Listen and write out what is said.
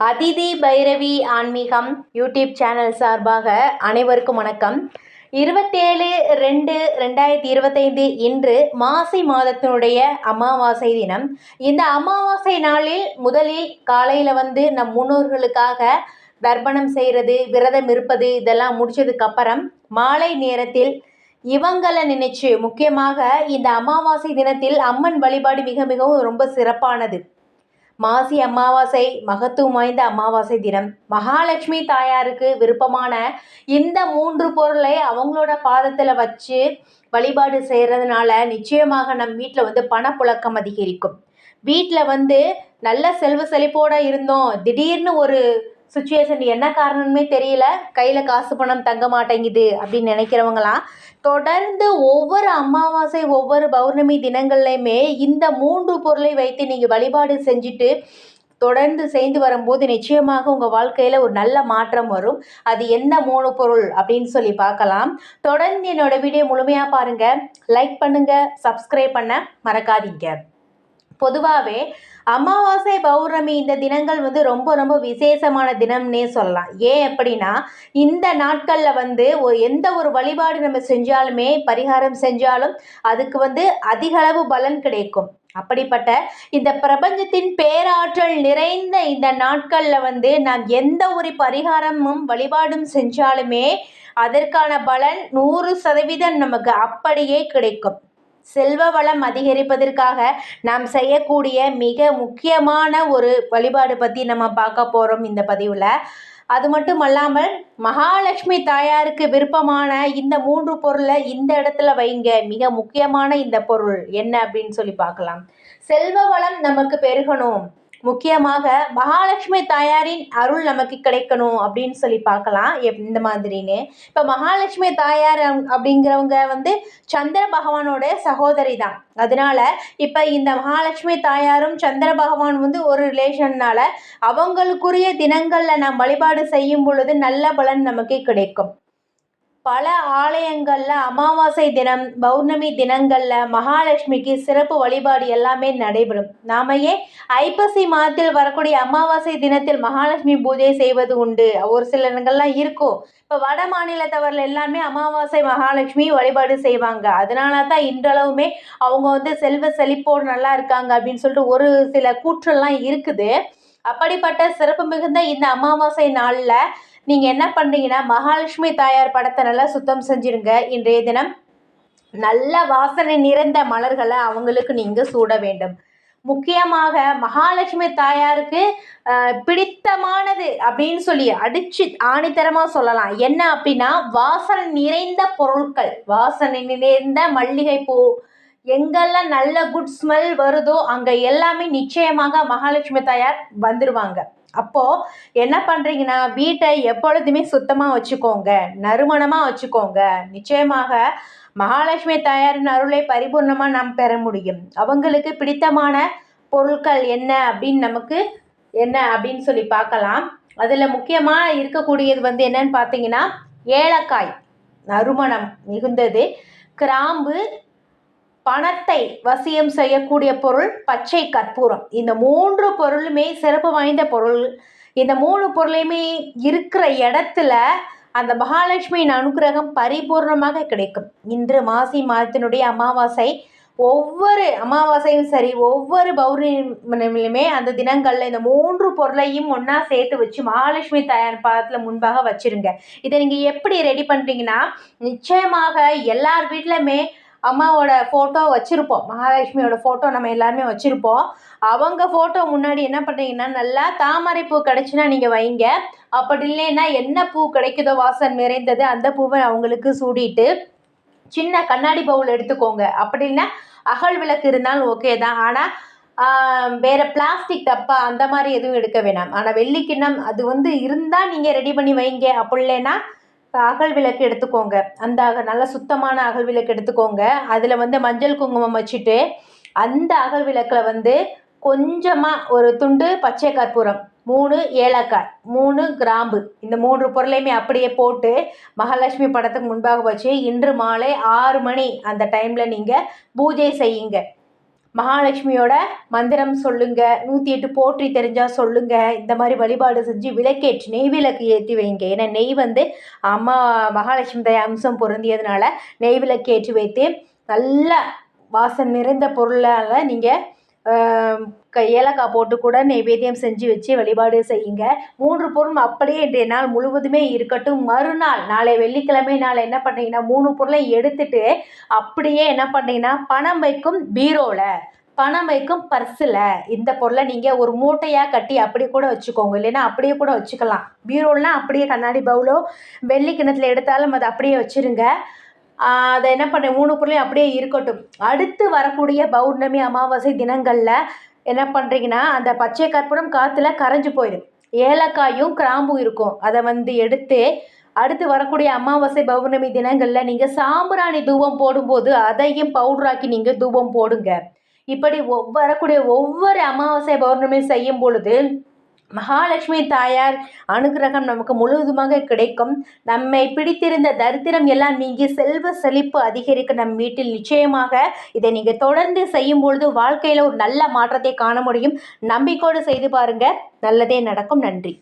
அதிதி பைரவி ஆன்மீகம் YouTube channel சார்பாக அனைவருக்கும் வணக்கம். இருபத்தேழு ரெண்டு ரெண்டாயிரத்தி இருபத்தைந்து இன்று மாசி மாதத்தினுடைய அமாவாசை தினம். இந்த அமாவாசை நாளில் முதலில் காலையில் வந்து நம் முன்னோர்களுக்காக தர்ப்பணம் செய்கிறது விரதம் இருப்பது இதெல்லாம் முடிச்சதுக்கப்புறம் மாலை நேரத்தில் இவங்களை நினைச்சு முக்கியமாக இந்த அமாவாசை தினத்தில் அம்மன் வழிபாடு மிக மிகவும் ரொம்ப சிறப்பானது. மாசி அமாவாசை மகத்துவம் வாய்ந்த அமாவாசை தினம். மகாலட்சுமி தாயாருக்கு விருப்பமான இந்த மூன்று பொருளை அவங்களோட பாதத்தில் வச்சு வழிபாடு செய்கிறதுனால நிச்சயமாக நம் வீட்டில் வந்து பணப்புழக்கம் அதிகரிக்கும். வீட்டில் வந்து நல்ல செல்வ செழிப்போடு இருந்தோம். திடீர்னு ஒரு சுச்சுவேஷன் என்ன காரணமே தெரியல. கையில் காசு பணம் தங்க மாட்டேங்குது அப்படின்னு நினைக்கிறவங்களாம். தொடர்ந்து ஒவ்வொரு அமாவாசை ஒவ்வொரு பௌர்ணமி தினங்கள்லையுமே இந்த மூன்று பொருளை வைத்து நீங்கள் வழிபாடு செஞ்சுட்டு தொடர்ந்து செய்து வரும்போது நிச்சயமாக உங்கள் வாழ்க்கையில் ஒரு நல்ல மாற்றம் வரும். அது என்ன மூணு பொருள் அப்படின்னு சொல்லி பார்க்கலாம். தொடர்ந்து என்னோடய வீடியோ முழுமையாக பாருங்கள் லைக் பண்ணுங்கள் சப்ஸ்கிரைப் பண்ண மறக்காதீங்க. பொதுவாகவே அமாவாசை பௌர்ணமி இந்த தினங்கள் வந்து ரொம்ப ரொம்ப விசேஷமான தினம்னே சொல்லலாம். ஏன் அப்படின்னா இந்த நாட்களில் வந்து ஒரு எந்த ஒரு வழிபாடு நம்ம செஞ்சாலுமே பரிகாரம் செஞ்சாலும் அதுக்கு வந்து அதிகளவு பலன் கிடைக்கும். அப்படிப்பட்ட இந்த பிரபஞ்சத்தின் பேராற்றல் நிறைந்த இந்த நாட்களில் வந்து நாம் எந்த ஒரு பரிகாரமும் வழிபாடும் செஞ்சாலுமே அதற்கான பலன் நூறு சதவீதம் நமக்கு அப்படியே கிடைக்கும். செல்வ வளம் அதிகரிப்பதற்காக நாம் செய்யக்கூடிய மிக முக்கியமான ஒரு வழிபாடு பற்றி நம்ம பார்க்க போகிறோம் இந்த பதிவில். அது மட்டும் அல்லாமல் மகாலட்சுமி தாயாருக்கு விருப்பமான இந்த மூன்று பொருளை இந்த இடத்துல வைங்க. மிக முக்கியமான இந்த பொருள் என்ன அப்படின்னு சொல்லி பார்க்கலாம். செல்வ வளம் நமக்கு பெருகணும். முக்கியமாக மகாலட்சுமி தாயாரின் அருள் நமக்கு கிடைக்கணும் அப்படின்னு சொல்லி பார்க்கலாம். இந்த மாதிரின்னு. இப்போ மகாலட்சுமி தாயார் அப்படிங்கிறவங்க வந்து சந்திர பகவானோட சகோதரி தான். அதனால இப்போ இந்த மகாலட்சுமி தாயாரும் சந்திர பகவான் வந்து ஒரு ரிலேஷன்னால அவங்களுக்குரிய தினங்களில் நாம் வழிபாடு செய்யும் பொழுது நல்ல பலன் நமக்கு கிடைக்கும். பல ஆலயங்களில் அமாவாசை தினம் பௌர்ணமி தினங்களில் மகாலட்சுமிக்கு சிறப்பு வழிபாடு எல்லாமே நடைபெறும். நாமையே ஐப்பசி மாதத்தில் வரக்கூடிய அமாவாசை தினத்தில் மகாலட்சுமி பூஜை செய்வது உண்டு? ஒரு சில இடங்கள்லாம் இருக்கும். இப்போ வட மாநிலத்தவர்கள் எல்லாமே அமாவாசை மகாலட்சுமி வழிபாடு செய்வாங்க. அதனால தான் இன்றளவுமே அவங்க வந்து செல்வ செழிப்போடு நல்லா இருக்காங்க அப்படின்னு சொல்லிட்டு ஒரு சில கூற்றெல்லாம் இருக்குது. அப்படிப்பட்ட சிறப்பு மிகுந்த இந்த அமாவாசை நாளில் நீங்கள் என்ன பண்ணுறீங்கன்னா மகாலட்சுமி தாயார் படத்தை நல்லா சுத்தம் செஞ்சுருங்க. இன்றைய தினம் நல்ல வாசனை நிறைந்த மலர்களை அவங்களுக்கு நீங்கள் சூட வேண்டும். முக்கியமாக மகாலட்சுமி தாயாருக்கு பிடித்தமானது அப்படின்னு சொல்லி அடிச்சு ஆணித்தரமாக சொல்லலாம். என்ன அப்படின்னா வாசனை நிறைந்த பொருட்கள் வாசனை நிறைந்த மல்லிகைப்பூ எங்கெல்லாம் நல்ல குட் ஸ்மெல் வருதோ அங்கே எல்லாமே நிச்சயமாக மகாலட்சுமி தாயார் வந்துடுவாங்க அப்போது என்ன பண்ணுறீங்கன்னா வீட்டை எப்பொழுதுமே சுத்தமாக வச்சுக்கோங்க நறுமணமாக வச்சுக்கோங்க. நிச்சயமாக மகாலட்சுமி தாயாரின் அருளை பரிபூர்ணமாக நாம் பெற முடியும். அவங்களுக்கு பிடித்தமான பொருட்கள் என்ன அப்படின்னு நமக்கு என்ன அப்படின்னு சொல்லி பார்க்கலாம். அதில் முக்கியமாக இருக்கக்கூடியது வந்து என்னன்னு பார்த்தீங்கன்னா ஏலக்காய். நறுமணம் மிகுந்தது. கிராம்பு பணத்தை வசியம் செய்யக்கூடிய பொருள் பச்சை கற்பூரம். இந்த மூன்று பொருளுமே சிறப்பு வாய்ந்த பொருள். இந்த மூணு பொருளையுமே இருக்கிற இடத்துல அந்த மகாலட்சுமியின் அனுகிரகம் பரிபூர்ணமாக கிடைக்கும். இன்று மாசி மாதத்தினுடைய அமாவாசை ஒவ்வொரு அமாவாசையும் சரி ஒவ்வொரு பௌர்ணமிலுமே அந்த தினங்களில் இந்த மூன்று பொருளையும் ஒன்றா சேர்த்து வச்சு மகாலட்சுமி தயார் பாதத்தில் முன்பாக வச்சுருங்க. இதை நீங்கள் எப்படி ரெடி பண்ணுறீங்கன்னா நிச்சயமாக எல்லார் வீட்டிலுமே அம்மாவோட ஃபோட்டோ வச்சுருப்போம். மகாலட்சுமியோட ஃபோட்டோ நம்ம எல்லாருமே வச்சுருப்போம். அவங்க ஃபோட்டோ முன்னாடி என்ன பண்ணுறீங்கன்னா நல்லா தாமரை பூ கிடச்சின்னா நீங்கள் வைங்க. அப்படி இல்லைன்னா என்ன பூ கிடைக்குதோ வாசன் நிறைந்தது அந்த பூவை அவங்களுக்கு சூடிட்டு சின்ன கண்ணாடி பவுல் எடுத்துக்கோங்க. அப்படி இல்லைன்னா அகல் விளக்கு இருந்தாலும் ஓகே தான். ஆனால் வேறு பிளாஸ்டிக் டப்பா அந்த மாதிரி எதுவும் எடுக்க வேணாம். ஆனால் வெள்ளிக்கிண்ணம் அது வந்து இருந்தால் நீங்கள் ரெடி பண்ணி வைங்க. அப்படி இல்லைன்னா அகல் விளக்கு எடுத்துக்கோங்க. அந்த நல்ல சுத்தமான அகல் விளக்கு எடுத்துக்கோங்க. அதில் வந்து மஞ்சள் குங்குமம் வச்சுட்டு அந்த அகல் விளக்கில் வந்து கொஞ்சமாக ஒரு துண்டு பச்சை கற்பூரம் மூணு ஏலக்காய் மூணு கிராம்பு. இந்த மூன்று பொருளையுமே அப்படியே போட்டு மகாலட்சுமி படத்துக்கு முன்பாக வச்சு இன்று மாலை ஆறு மணி அந்த டைமில் நீங்கள் பூஜை செய்யுங்க. மகாலட்சுமியோட மந்திரம் சொல்லுங்க நூற்றி எட்டு போற்றி தெரிஞ்சால் சொல்லுங்க இந்த மாதிரி வழிபாடு செஞ்சு விளக்கேற்றி நெய் விளக்கு ஏற்றி வைங்க. ஏன்னா நெய் வந்து அம்மா மகாலட்சுமி தய அம்சம் பொருந்தியதுனால நெய் விளக்கு ஏற்றி வைத்து நல்ல வாசம் நிறைந்த பொருளால் நீங்கள் ஏலக்காய் போட்டு கூட நைவேத்தியம் செஞ்சு வச்சு வழிபாடு செய்யுங்க. மூன்று பொருளும் அப்படியே இன்றைய நாள் முழுவதுமே இருக்கட்டும். மறுநாள் நாளை வெள்ளிக்கிழமை நாள் என்ன பண்ணீங்கன்னா மூணு பொருளை எடுத்துட்டு அப்படியே என்ன பண்ணீங்கன்னா பணம் வைக்கும் பீரோவில் பணம் வைக்கும் பர்ஸில் இந்த பொருளை நீங்கள் ஒரு மூட்டையாக கட்டி அப்படியே கூட வச்சுக்கோங்க. இல்லைன்னா அப்படியே கூட வச்சுக்கலாம். பீரோலாம் அப்படியே கண்ணாடி பவுலோ வெள்ளி கிணத்துல எடுத்தாலும் அதை அப்படியே வச்சுருங்க. அதை என்ன பண்ண மூணு பொருளையும் அப்படியே இருக்கட்டும். அடுத்து வரக்கூடிய பௌர்ணமி அமாவாசை தினங்களில் என்ன பண்ணுறீங்கன்னா அந்த பச்சை கற்பூரம் காற்றுல கரைஞ்சி போயிடும் ஏலக்காயும் கிராம்பும் இருக்கும். அதை வந்து எடுத்து அடுத்து வரக்கூடிய அமாவாசை பௌர்ணமி தினங்களில் நீங்கள் சாம்பிராணி தூபம் போடும்போது அதையும் பவுடராக்கி நீங்கள் தூபம் போடுங்க. இப்படி வரக்கூடிய ஒவ்வொரு அமாவாசை பௌர்ணமி செய்யும் பொழுது மகாலட்சுமி தாயார் அனுகிரகம் நமக்கு முழுவதுமாக கிடைக்கும். நம்மை பிடித்திருந்த தரித்திரம் எல்லாம் நீங்கி செல்வ செழிப்பு அதிகரிக்க நம் வீட்டில் நிச்சயமாக இதை நீங்கள் தொடர்ந்து செய்யும் பொழுது வாழ்க்கையில் ஒரு நல்ல மாற்றத்தை காண முடியும். நம்பிக்கையோடு செய்து பாருங்கள் நல்லதே நடக்கும். நன்றி.